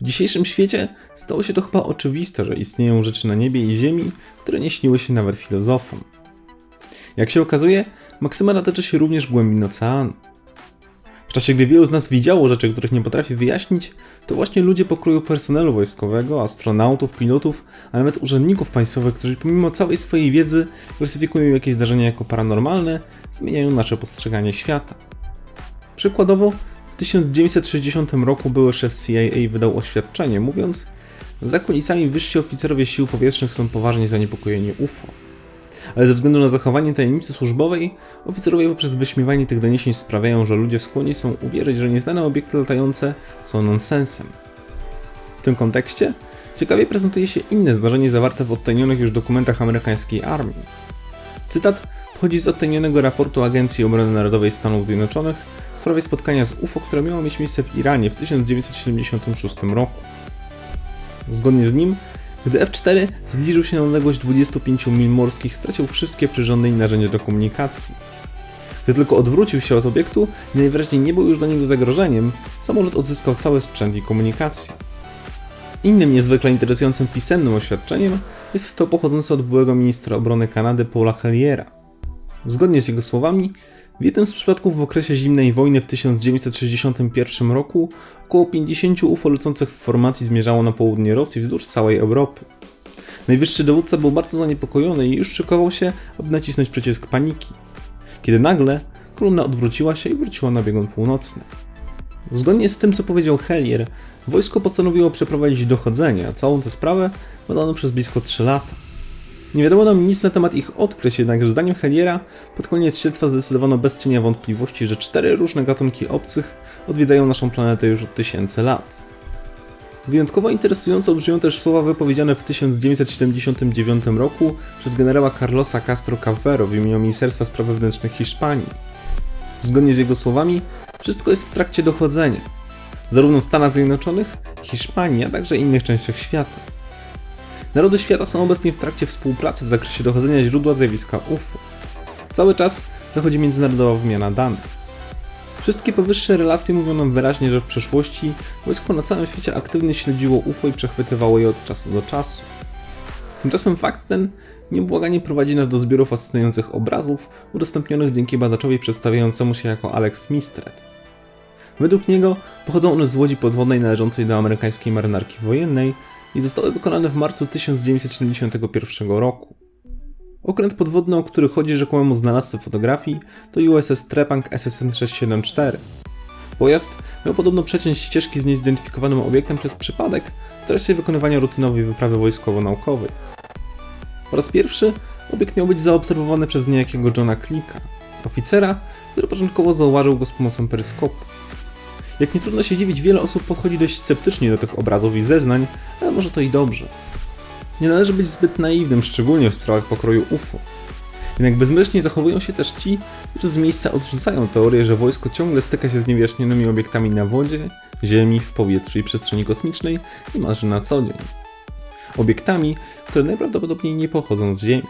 W dzisiejszym świecie stało się to chyba oczywiste, że istnieją rzeczy na niebie i ziemi, które nie śniły się nawet filozofom. Jak się okazuje, maksyma dotyczy się również głębin oceanu. W czasie, gdy wielu z nas widziało rzeczy, których nie potrafi wyjaśnić, to właśnie ludzie pokroju personelu wojskowego, astronautów, pilotów, a nawet urzędników państwowych, którzy pomimo całej swojej wiedzy klasyfikują jakieś zdarzenia jako paranormalne, zmieniają nasze postrzeganie świata. Przykładowo, 1960 roku były szef CIA wydał oświadczenie, mówiąc za kulisami wyżsi oficerowie sił powietrznych są poważnie zaniepokojeni UFO ale ze względu na zachowanie tajemnicy służbowej, oficerowie poprzez wyśmiewanie tych doniesień sprawiają, że ludzie skłonni są uwierzyć, że nieznane obiekty latające są nonsensem. W tym kontekście ciekawie prezentuje się inne zdarzenie zawarte w odtajnionych już dokumentach amerykańskiej armii. Cytat pochodzi z odtajnionego raportu Agencji Obrony Narodowej Stanów Zjednoczonych w sprawie spotkania z UFO, które miało mieć miejsce w Iranie w 1976 roku. Zgodnie z nim, gdy F4 zbliżył się na odległość 25 mil morskich, stracił wszystkie przyrządy i narzędzia do komunikacji. Gdy tylko odwrócił się od obiektu i najwyraźniej nie był już dla niego zagrożeniem, samolot odzyskał cały sprzęt i komunikację. Innym niezwykle interesującym pisemnym oświadczeniem jest to pochodzące od byłego ministra obrony Kanady Paula Helliera. Zgodnie z jego słowami, w jednym z przypadków w okresie zimnej wojny w 1961 roku około 50 UFO lecących w formacji zmierzało na południe Rosji wzdłuż całej Europy. Najwyższy dowódca był bardzo zaniepokojony i już szykował się, aby nacisnąć przycisk paniki. Kiedy nagle kolumna odwróciła się i wróciła na biegun północny. Zgodnie z tym, co powiedział Hellier, wojsko postanowiło przeprowadzić dochodzenie, a całą tę sprawę badano przez blisko 3 lata. Nie wiadomo nam nic na temat ich odkryć, jednak zdaniem Helliera pod koniec śledztwa zdecydowano bez cienia wątpliwości, że cztery różne gatunki obcych odwiedzają naszą planetę już od tysięcy lat. Wyjątkowo interesująco brzmią też słowa wypowiedziane w 1979 roku przez generała Carlosa Castro Cavero w imieniu Ministerstwa Spraw Wewnętrznych Hiszpanii. Zgodnie z jego słowami, wszystko jest w trakcie dochodzenia, zarówno w Stanach Zjednoczonych, Hiszpanii, a także innych częściach świata. Narody świata są obecnie w trakcie współpracy w zakresie dochodzenia źródła zjawiska UFO. Cały czas zachodzi międzynarodowa wymiana danych. Wszystkie powyższe relacje mówią nam wyraźnie, że w przeszłości wojsko na całym świecie aktywnie śledziło UFO i przechwytywało je od czasu do czasu. Tymczasem fakt ten niebłaganie prowadzi nas do zbioru fascynujących obrazów udostępnionych dzięki badaczowi przedstawiającemu się jako Alex Mistred. Według niego pochodzą one z łodzi podwodnej należącej do amerykańskiej marynarki wojennej i zostały wykonane w marcu 1971 roku. Okręt podwodny, o który chodzi rzekomemu znalazcy fotografii, to USS Trepang SSN-674. Pojazd miał podobno przeciąć ścieżki z niezidentyfikowanym obiektem przez przypadek w trakcie wykonywania rutynowej wyprawy wojskowo-naukowej. Po raz pierwszy obiekt miał być zaobserwowany przez niejakiego Johna Clicka, oficera, który początkowo zauważył go z pomocą peryskopu. Jak nie trudno się dziwić, wiele osób podchodzi dość sceptycznie do tych obrazów i zeznań, ale może to i dobrze. Nie należy być zbyt naiwnym, szczególnie w sprawach pokroju UFO. Jednak bezmyślnie zachowują się też ci, którzy z miejsca odrzucają teorię, że wojsko ciągle styka się z niewyjaśnionymi obiektami na wodzie, ziemi, w powietrzu i przestrzeni kosmicznej niemalże na co dzień. Obiektami, które najprawdopodobniej nie pochodzą z Ziemi.